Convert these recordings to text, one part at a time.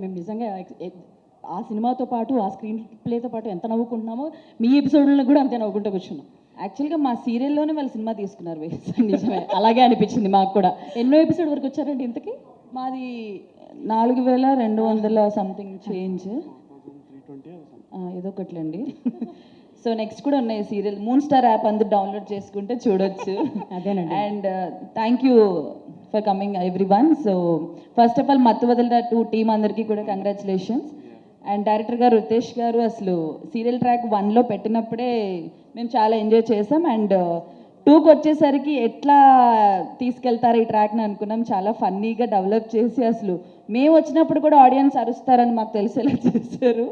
మేము నిజంగా ఆ సినిమాతో పాటు ఆ స్క్రీన్ ప్లేతో పాటు ఎంత నవ్వుకుంటున్నామో మీ ఎపిసోడ్లను కూడా అంతే నవ్వుకుంటూ కూర్చున్నాం. యాక్చువల్గా మా సీరియల్లోనే వాళ్ళు సినిమా తీసుకున్నారు నిజమే. అలాగే అనిపించింది మాకు కూడా. ఎన్నో ఎపిసోడ్ వరకు వచ్చారండి ఇంతకీ? మాది నాలుగు వేల రెండు వందల సంథింగ్ చేంజ్ ఏదో ఒకట్లండి. సో నెక్స్ట్ కూడా ఉన్నాయి సీరియల్. మూన్ స్టార్ యాప్ అందరు డౌన్లోడ్ చేసుకుంటే చూడొచ్చు. అదేనండి. And thank you for coming everyone so first of all Mathu Vadalara two team అందరికీ కూడా కంగ్రాచులేషన్స్ అండ్ డైరెక్టర్ గారు రితేష్ గారు అసలు సీరియల్ ట్రాక్ వన్లో పెట్టినప్పుడే మేము చాలా ఎంజాయ్ చేసాం. అండ్ టూకి వచ్చేసరికి ఎట్లా తీసుకెళ్తారు ఈ ట్రాక్ని అనుకున్నాం. చాలా ఫన్నీగా డెవలప్ చేసి అసలు మేము వచ్చినప్పుడు కూడా ఆడియన్స్ అరుస్తారని మాకు తెలిసేలా చేశారు.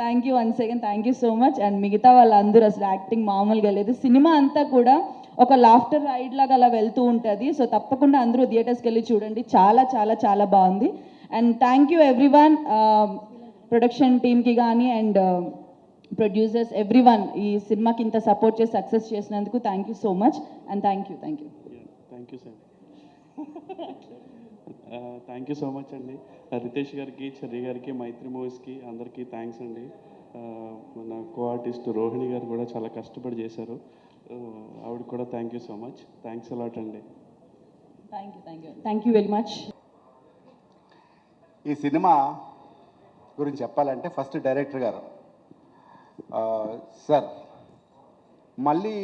Thank you one second thank you so much and మిగతా వాళ్ళందరూ అసలు యాక్టింగ్ మామూలుగా లేదు. సినిమా అంతా కూడా ఒక లాఫ్టర్ రైడ్ లాగా అలా వెళ్తూ ఉంటుంది. సో తప్పకుండా అందరూ థియేటర్స్కి వెళ్ళి చూడండి. చాలా చాలా చాలా బాగుంది. And thank you everyone production టీమ్కి కానీ అండ్ ప్రొడ్యూసర్స్ ఎవ్రీ వన్ ఈ సినిమాకి ఇంత సపోర్ట్ చేసి సక్సెస్ చేసినందుకు thank you so much and thank you thank you thank you sir thank you so much అండి. Uh, రితేష్ గారికి చెర్రి గారికి మైత్రి మూవీస్కి అందరికీ థ్యాంక్స్ అండి. Uh, మన కో ఆర్టిస్ట్ రోహిణి గారు కూడా చాలా కష్టపడి చేశారు. ఆవిడకి కూడా thank you so much thanks a lot అండి. Thank you thank you thank you very much ఈ సినిమా గురించి చెప్పాలంటే ఫస్ట్ డైరెక్టర్ గారు. ఆ, సార్ మళ్ళీ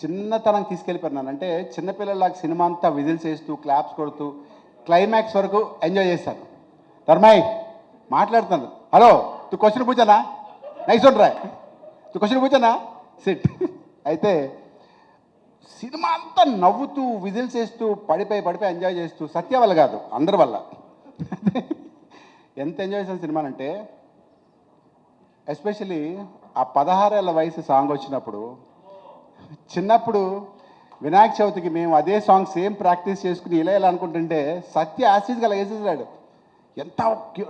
చిన్నతనం తీసుకెళ్ళిపోయినాను అంటే చిన్నపిల్లలాగా సినిమా అంతా విజిల్స్ వేస్తూ క్లాప్స్ కొడుతూ క్లైమాక్స్ వరకు ఎంజాయ్ చేశాను ధర్మాయ్ మాట్లాడుతాను హలో తు క్వశ్చన్ పూచానా నైస్ రా తు క్వశ్చన్ పూచానా సిట్ అయితే సినిమా అంతా నవ్వుతూ విజిల్స్ వేస్తూ పడిపోయి పడిపోయి ఎంజాయ్ చేస్తూ సత్య వల్ల కాదు అందరి వల్ల. ఎంత ఎంజాయ్ చేసిన సినిమా అంటే ఎస్పెషలీ ఆ పదహారేళ్ళ వయసు సాంగ్ వచ్చినప్పుడు చిన్నప్పుడు వినాయక చవితికి మేము అదే సాంగ్ సేమ్ ప్రాక్టీస్ చేసుకుని ఇలా ఇలా అనుకుంటుంటే సత్య యాసిడ్గా అలా వేసేసాడు ఎంత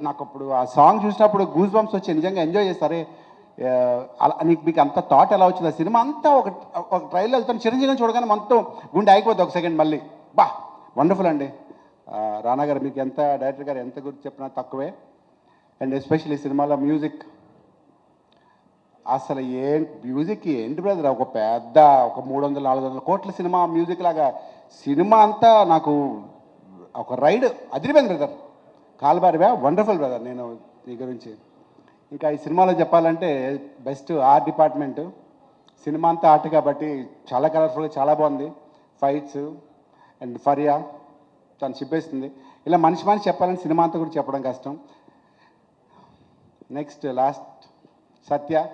నాకు అప్పుడు ఆ సాంగ్ చూసినప్పుడు గూజ్ బంప్స్ వచ్చి నిజంగా ఎంజాయ్ చేస్తారే నీకు మీకు అంత థాట్ ఎలా వచ్చింది? ఆ సినిమా అంతా ఒక ఒక ట్రైల్లో వెళ్తాను చిరంజీవిని చూడగానే మొత్తం గుండె ఆగిపోద్ది ఒక సెకండ్ మళ్ళీ. బా వండర్ఫుల్ అండి. రానా గారు మీకు ఎంత డైరెక్టర్ గారు ఎంత గురించి చెప్పినా తక్కువే. అండ్ ఎస్పెషల్లీ సినిమాలో మ్యూజిక్ అసలు ఏం మ్యూజిక్ ఏంటి బ్రదర్ ఒక పెద్ద ఒక మూడు వందల నాలుగు వందల కోట్ల సినిమా మ్యూజిక్ లాగా. సినిమా అంతా నాకు ఒక రైడ్ అదిరిపోయింది బ్రదర్ కాల్బారివా వండర్ఫుల్ బ్రదర్ నేను నీ గురించి. ఇంకా ఈ సినిమాలో చెప్పాలంటే బెస్ట్ ఆర్ట్ డిపార్ట్మెంట్. సినిమా అంతా ఆర్ట్ కాబట్టి చాలా కలర్ఫుల్గా చాలా బాగుంది. ఫైట్స్ అండ్ ఫరియా తను చెప్పేస్తుంది ఇలా మనిషి మనిషి చెప్పాలని సినిమా అంతా కూడా చెప్పడం కష్టం. Next last Satya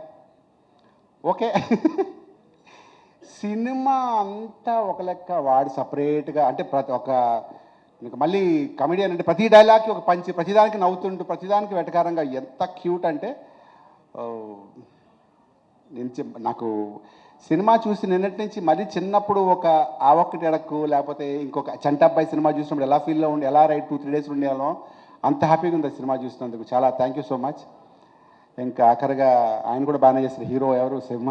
okay. Cinema అంతా ఒక లెక్క వాడు సపరేట్గా అంటే ప్రతి ఒక ఇంకా మళ్ళీ కమెడియన్ అంటే ప్రతి డైలాగ్కి ఒక పంచి ప్రతిదానికి నవ్వుతుంటూ ప్రతిదానికి వెటకారంగా ఎంత క్యూట్ అంటే నేను నాకు సినిమా చూసి నిన్నటి నుంచి మరీ చిన్నప్పుడు ఒక ఆ ఒక్కటి ఎడక్కు లేకపోతే ఇంకొక చంటబ్బాయి సినిమా చూసినప్పుడు ఎలా ఫీల్లో ఉండి ఎలా రైట్ టూ త్రీ డేస్ ఉండేవాళ్ళం అంత హ్యాపీగా ఉంది సినిమా చూసినందుకు. చాలా థ్యాంక్ యూ సో మచ్ ఇంకా ఆఖరిగా ఆయన కూడా బాగానే చేసిన హీరో ఎవరు? సింహ.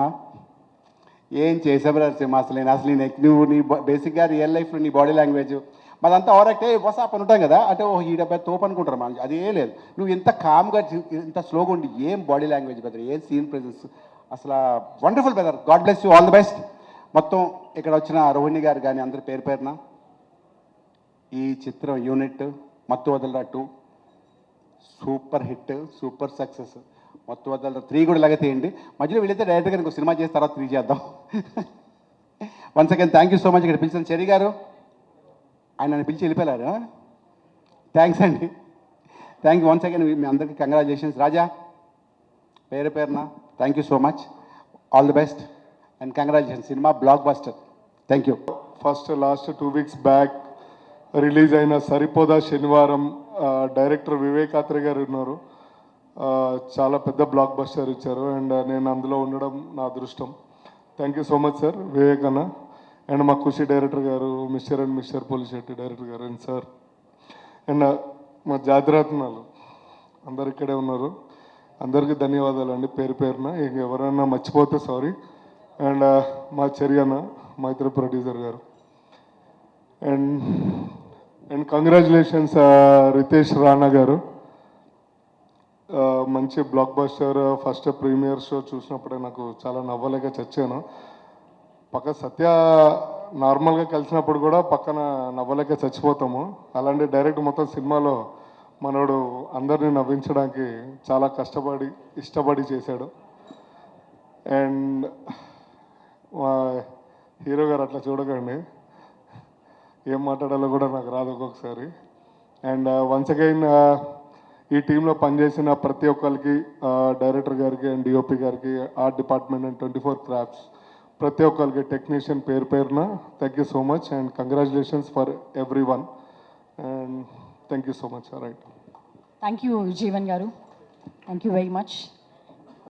ఏం చేసేవారు సింహ అసలు? నేను అసలు నేను నువ్వు నీ బేసిక్గా రియల్ లైఫ్లో నీ బాడీ లాంగ్వేజ్ మాదంతా ఓవరాక్ట్ ఏ వసాప్ అని ఉంటాం కదా. అంటే ఓ ఈ డెబ్బై తోపు అనుకుంటారు మన అది లేదు. నువ్వు ఇంత కామ్గా ఇంత స్లోగా ఉండి ఏం బాడీ లాంగ్వేజ్ బ్రదర్ ఏం సీన్ ప్రెజెన్స్? అసలు wonderful brother. God bless you all the best. మొత్తం ఇక్కడ వచ్చిన రోహిణి గారు కానీ అందరి పేరు పేరున ఈ చిత్రం unit Mathu Vadalara two super hit super success. మొత్తం వదలరా త్రీ కూడా ఇలాగే తీయండి. మధ్యలో వీళ్ళైతే డైరెక్ట్గా ఇంకో సినిమా చేసి తర్వాత త్రీ చేద్దాం. Once again thank you so much ఇక్కడ పిలిచిన చెరి గారు. ఆయన నన్ను పిలిచి వెళ్ళిపోయారు? థ్యాంక్స్ అండి. థ్యాంక్ యూ వన్స్ అగైన్ మీ అందరికీ కంగ్రాచులేషన్స్ రాజా పేరు పేరున thank you so much all the best and congratulations cinema blockbuster thank you first last two weeks back release అయిన సరిపోదా శనివారం డైరెక్టర్ వివేకాత్రి గారు ఉన్నారు. చాలా పెద్ద బ్లాక్ బస్టర్ ఇచ్చారు. అండ్ నేను అందులో ఉండడం నా అదృష్టం. Thank you so much sir వివేకన్నా and మా కృషి డైరెక్టర్ గారు mister and mister Polishetty director గారు అండ్ సార్ అండ్ మా జాతిరత్నాలు. అందరు ఇక్కడే ఉన్నారు. అందరికీ ధన్యవాదాలు అండి పేరు పేరున. ఇక ఎవరైనా మర్చిపోతే సారీ. అండ్ మా చెరియన్న మా ఇద్దరు ప్రొడ్యూసర్ గారు. And and congratulations Ritesh Rana గారు. మంచి blockbuster first premiere show చూసినప్పుడే నాకు చాలా నవ్వలేక చచ్చాను. పక్క సత్య నార్మల్గా కలిసినప్పుడు కూడా పక్కన నవ్వలేక చచ్చిపోతాము. అలాంటి డైరెక్ట్ మొత్తం సినిమాలో మనోడు అందరిని నవ్వించడానికి చాలా కష్టపడి ఇష్టపడి చేశాడు. అండ్ హీరో గారు అట్లా చూడకండి. ఏం మాట్లాడాలో కూడా నాకు రాదు ఒక్కొక్కసారి. And uh, once again uh, ఈ టీంలో పనిచేసిన ప్రతి ఒక్కరికి uh, డైరెక్టర్ గారికి అండ్ డిఓపి గారికి art department and twenty four crafts ప్రతి ఒక్కరికి టెక్నీషియన్ పేరు పేరున thank you so much and congratulations for everyone and thank you so much right thank you Jeevan గారు. Thank you very much